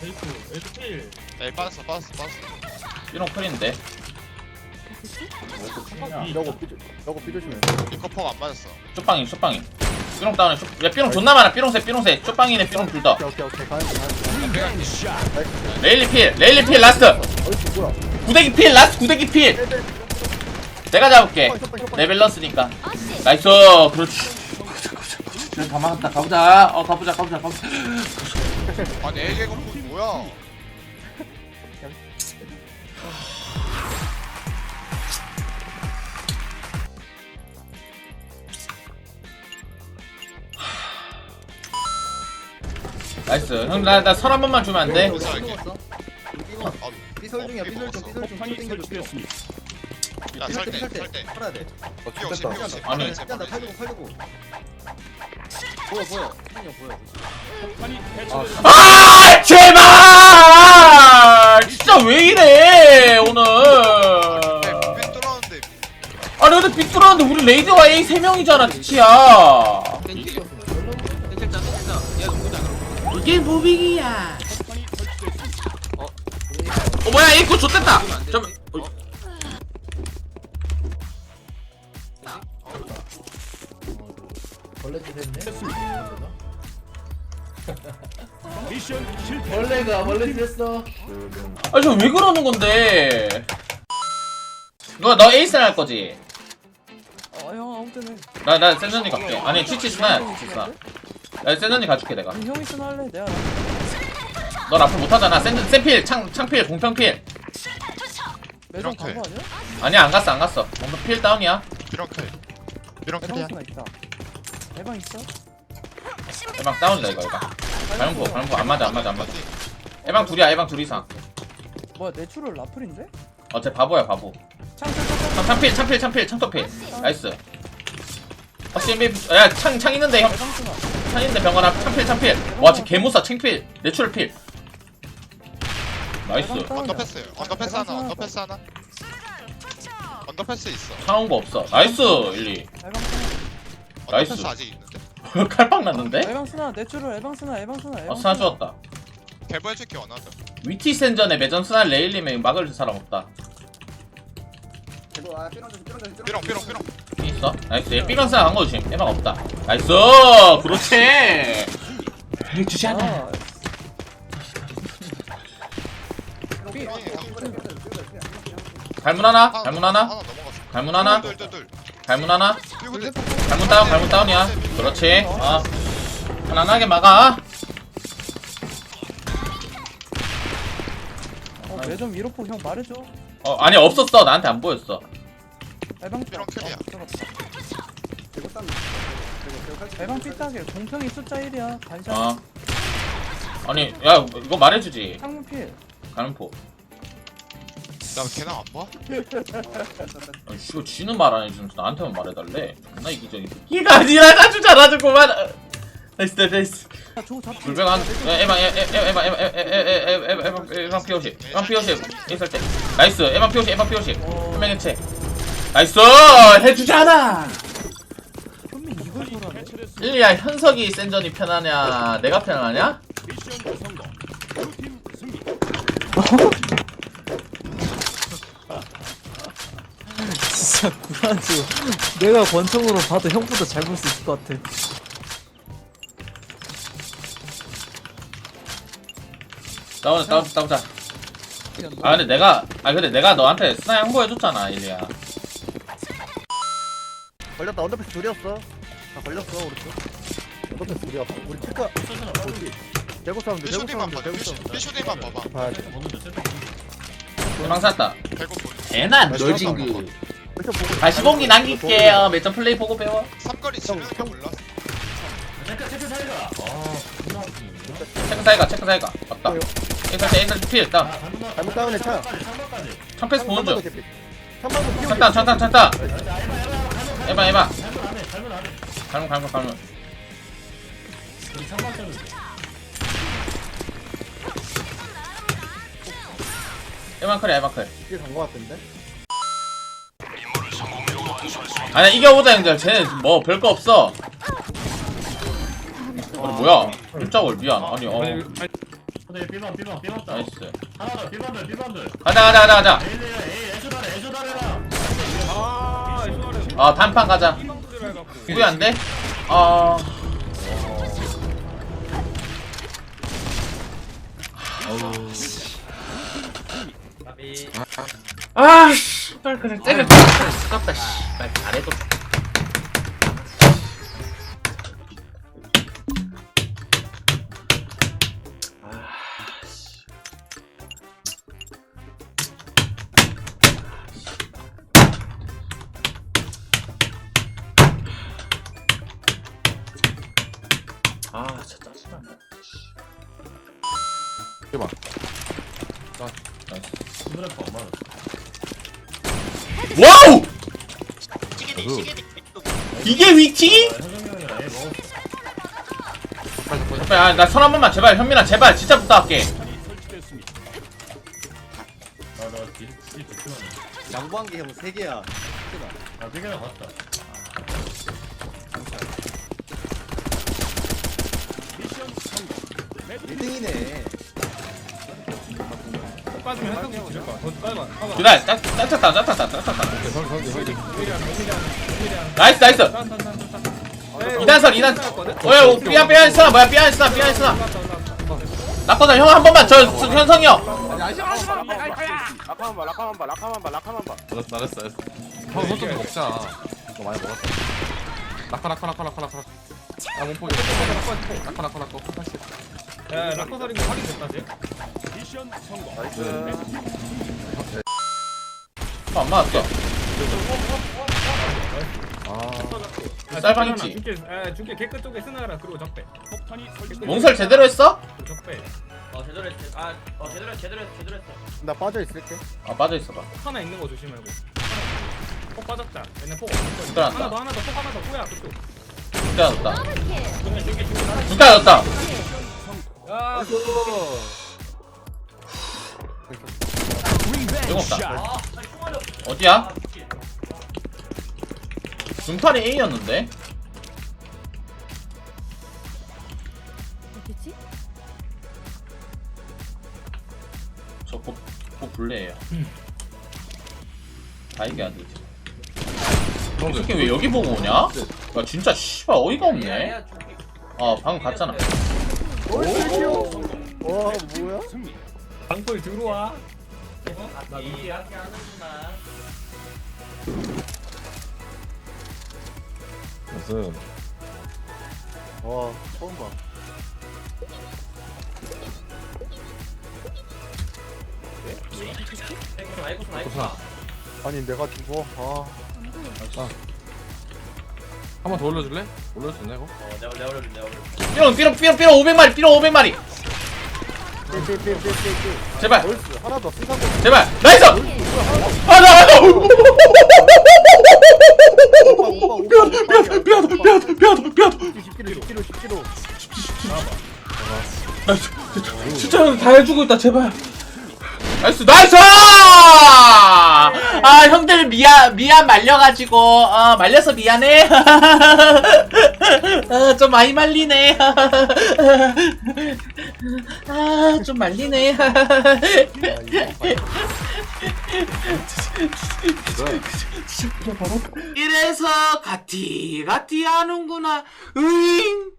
페이크 에이크필 에이 빠졌어 빠졌어 빠졌어. 삐롱 클인데? 저거 삐 저거 삐조심해. 리커퍼가 안 맞았어. 쇼빵이 쇼빵이. 삐롱 다운에 쇼... 야 삐롱 존나 많아. 삐롱새 삐롱새 쇼빵이네 삐롱 둘다. 오케이 오케이 오케이. 가야 돼 가야 돼. 레일리 필 레일리 필 라스트. 어이씨 뭐야? 구대기 필 라스트 구대기 필. 내가 잡을게. 내 밸런스니까. 나이스. 그렇지. 그래 다 막았다. 가보자. 어 가보자 가보자 가보자. 아니 에이 개그 뭐야? 나이스. 형 나 나 설 한 번만 주면 안 돼? 무슨 할게. 아, 삐설 중이야 삐설 중 삐설 중. 땡겨줘 삐야 삐설 때 삐설 때. 팔아야 돼. 피오십 피오십 아니. 버리지, 야, 나 보여 보여 보여 아. 제발! 진짜 왜 이래 오늘? 네, 빈 뚫었는데. 아니 근데 빗뚫었는데 우리 레이드와 A 3명이잖아 티치야. 이게 무빙이야. 어 뭐야 이거 좋댔다. 잠 벌레 좀 했네. 미션 실패. 벌레가 벌레 됐어. 아니 저왜 그러는 건데? 너너 에이스를 할 거지? 어형 아무 때는 나나 센전이 갈게. 아니 치치 스나야 치치 스나. 나 센전이 가줄게 내가. 형이 쓰나 할래 내가. 넌 앞으로 못하잖아. 센 센필 창 창필 공평필. 매점 이렇게. 간거 아니야? 아니야 안 갔어 안 갔어. 공평필 다운이야. 쓰나 있다 해방 있어? 에방 다운이다 이거 이거. 발문포 발문포 안 맞아 안 맞아 안 맞아. 에방 둘이야 에방 둘 이상. 뭐야 내추럴 라플인데? 어쟤 바보야 바보. 창창창창. 창- 창필 창필 창필 창토필. 나이스. MVP 야창 창 있는데 형. 해방 쓰나 창 있는데 병원아 창필 창필. 와쟤 개무사. 창필. 내추럴 필. 나이스. 해방. 언더패스 언더패스 해방 하나 언더패스 하나. 언더패스 있어. 창온 거 없어. 나이스 일리. 해방 나이스. 아직 있는데 칼빵 났는데? 해방 쓰나 내추럴 해방 쓰나 해방 쓰나 어 해방 스나 주었다 개발줄게 원하죠 위티 센전에 매전 스나 레일리면 막을 사람 없다 이거 아 삐렁 좀좀 삐렁 삐렁 삐렁 있어? 나이스 얘 삐건 스나 간거 조심 에방 없다 나이스 그렇지 주지 않아 아삐 갈문 하나? 갈문 하나? 하나 넘어갔어 갈문 하나? 둘둘둘 갈문 하나? 갈문 다운 갈문 다운이야. 그렇지. 어. 편안하게 막아. 어, 매점 1호포 형 말해줘. 어 아니 없었어. 나한테 안 보였어. 해방 쓰나 클이야. 이거 땀 해방 삐딱해 공평이 숫자 1이야. 반샷. 어. 아니 야 이거 말해주지. 창문 필. 갈문포 나 걔랑 안 봐? 아니 씨발 쥐는 말 안 해주면서 나한테만 말해달래? 존나 이기적이 이가 아니라 아주 잘하는구만. 나이스 나이스 나이스. 불백 한 에방 에방 에방 에방 에방 피오시 에방 피오시 있을 때. 나이스 에방 피오시 에방 피오시 한명 해체 나이스! 해주잖아! 현민 이걸 소라네 일리야 현석이 센전이 편하냐? 내가 편하냐? 미션 성공. 블루팀 승리 진짜 구라지 내가 권총으로 봐도 형보다 잘 볼 수 있을 것 같아 싸우자 싸우자 싸우자 아 근데 내가 아 근데 내가 너한테 스나 양보해줬잖아 일리야 걸렸다 언더패스 둘이었어. 다 걸렸어 우리 쪽. 언더패스 둘이야. 우리 체크. 대구 사운드 대구 삐쇼디만 사운드 봐 대구 사운드. 삐쇼디만 봐봐 봐야 돼. 대망 샀다 배고 보니 대난 널널 징그. 다시 봉기 남길게요. 매점 플레이 보고 배워. 삼거리 지르는 거 몰라? 체크 사이가 체크 사이가. 맞다. 인설 때 인설 필 일단 잘못 다운에 차. 청패스 보는 중. 찬다 찬다 찬다 에바 에바. 갈문 갈문 갈문. 에반클 에반클. 이게 간거 같은데. 아니야 이겨보자 형들 쟤네 뭐 별거 없어. 어 뭐야? 일자월 미안. 아니 어 근데 삐방 삐방 삐방 따. 나이스. 하나 더 삐방들 삐방들. 가자 가자 가자 가자. 에이 에이 애쇼다래 애쇼다래라. 아 이거를 어 단판 가자. 삐방들이라 해갖고 후회 안 돼? 어 아, 씨, 빨리 그냥 때려. 아깝다, 씨. 잘해도. 아, 진짜 짜증난다. 해봐. 스트레스 엄마. 와우! 이게 위치? 제발, 아, 나선 한 번만 제발 현민아 제발 진짜 부탁할게. 설치됐습니다. 나나 뒤, 뒤 뒤치만. 양보한 게 형 3개야 아 되게나 봤다. 미션 성공. 레드 1등이네 빠지면 한명 지를 거야 더 빨리 봐봐 그래, 짜, 짜쳤다, 짜쳤다, 짜쳤다. 미리야 미리야 미리야 나이스, 나이스. 딴 딴 딴딴 이단설, 이단. 어, 삐안, 삐안 쓰나, 뭐야, 삐안 쓰나, 삐안 쓰나. 나거든 형한 번만, 저, 저, 현성이 형. 아, 라카만 봐, 라카만 봐, 라카만 봐, 라카만 봐. 잘했어, 잘했어. 형, 손좀 먹자. 너 많이 먹었다. 라카, 라카, 라카, 라카, 라카. 아, 못 보게. 라카, 라카, 라카. 80. 야 락커살인 거 확인됐다 쟤 미션 성공. 나이스. 어, 안 맞았어. 쌀방 있지? 중길 아 중길 개끝 쪽에 쓰나라 그리고 적배 폭탄이. 몽설 제대로 했어? 그리고 적배 어 제대로 했어 아 어 제대로 했어 제대로 했어 제대로 했어 나 빠져 있을게 아, 빠져 있어봐. 하나 있는 거 조심하고 폭 빠졌다 얘네 폭 들어갔다. 하나 더 하나 더폭 하나 더 뭐야 그쪽 죽다, 죽다. 죽다, 죽다. 야 이거 없다. 어디야? 중판이 A였는데? 어디지? 저 곧, 곧 블레예요. 다 이게 안 되지. 이 새끼 왜 여기 보고 오냐? 야, 진짜 씨발 어이가 없네. 아, 방금 갔잖아. 와 뭐야? 승리. 방풀 들어와 나 이해하게 하는구나 무슨. 와 처음 봐 아이고. 아니 내가 죽어 아 한 번 더 올려줄래? 올려줄 수 있나, 이거? 어 내가 내가 올려줄 내가 올려줄 삐롱, 삐롱, 삐롱, 삐롱 500마리, 삐롱 500마리. 제발, 제발. 나이스! 아, 나, 나, 나. 오빠 오빠 오빠 미안하다, 미안하다, 미안하다, 미안하다, 미안하다. 10kg 10kg 10kg 나 진짜, 다 해주고 있다 제발 나이스 나이스 아 형들 미안 미안 말려가지고. 어 말려서 미안해. 어, 좀 많이 말리네. 아 좀 말리네. 이래서 가티 가티 하는구나. 으잉